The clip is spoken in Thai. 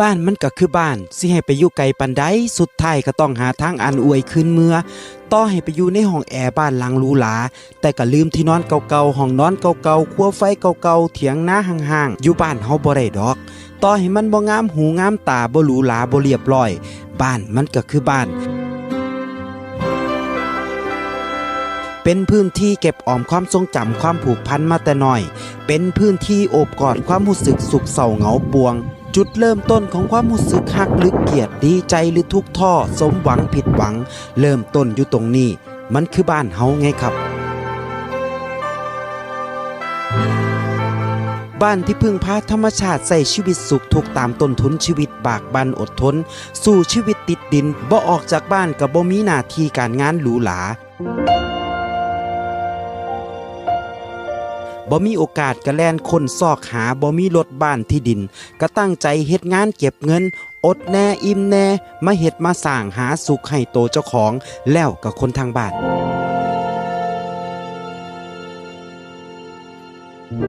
บ้านมันก็คือบ้าน สิให้ไปอยู่ไกลปันใดสุดท้ายก็ต้องหาทางอันอวยคืนเมื่อ ต่อให้ไปอยู่ในห้องแอร์บ้านหลังหรูหราแต่ก็ลืมที่นอนเก่าๆห้องนอนเก่าๆครัวไฟเก่าๆเถียงหน้าห่างๆอยู่บ้านเฮาบ่ได้ดอก ต่อให้มันบ่งามหูงามตาบ่หรูหราบ่เรียบร้อย บ้านมันก็คือบ้านเป็นพื้นที่เก็บออมความทรงจำความผูกพันมาแต่น้อย เป็นพื้นที่โอบกอดความรู้สึกสุขเศร้าเหงาปวง จุดเริ่มต้นของความรู้สึกฮักหรือเกลียดดีใจหรือทุกข์ท้อสมหวังผิดหวัง เริ่มต้นอยู่ตรงนี้ มันคือบ้านเฮาไงครับ บ้านที่พึ่งพาธรรมชาติใส่ชีวิตสุขทุกตามต้นทุนชีวิตบากบันอดทน สู่ชีวิตติดดินบ่ออกจากบ้านกับบ่มีหน้าที่การงานหรูหรา บ่มีโอกาสกระแลนคนซอกหาบ่มีรถบ้านที่ดิน ก็ตั้งใจเฮ็ดงานเก็บเงิน อดแน่อิ่มแน่ มาเฮ็ดมาสร้างหาสุขให้โตเจ้าของ แล้วกับคนทางบ้าน